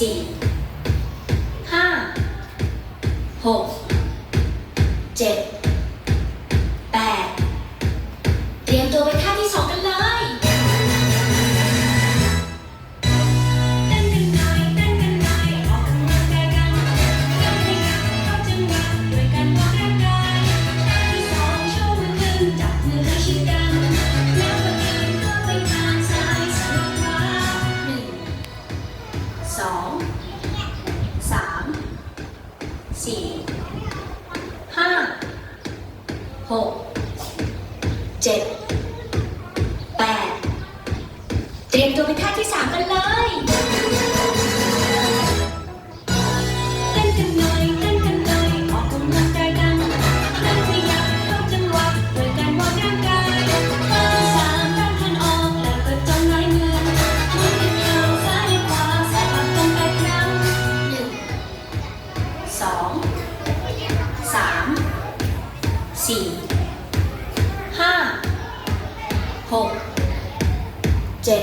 สี่ห้าหกเจ็ด หกเจ็ดแปดเตรียมตัวไปท่าที่สามกันเลย หกเจ็ด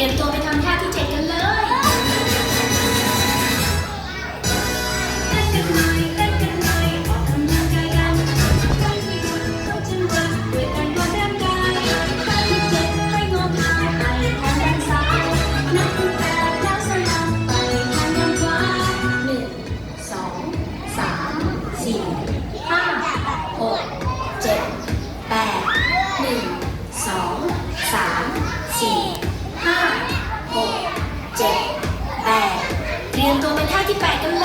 y 一百个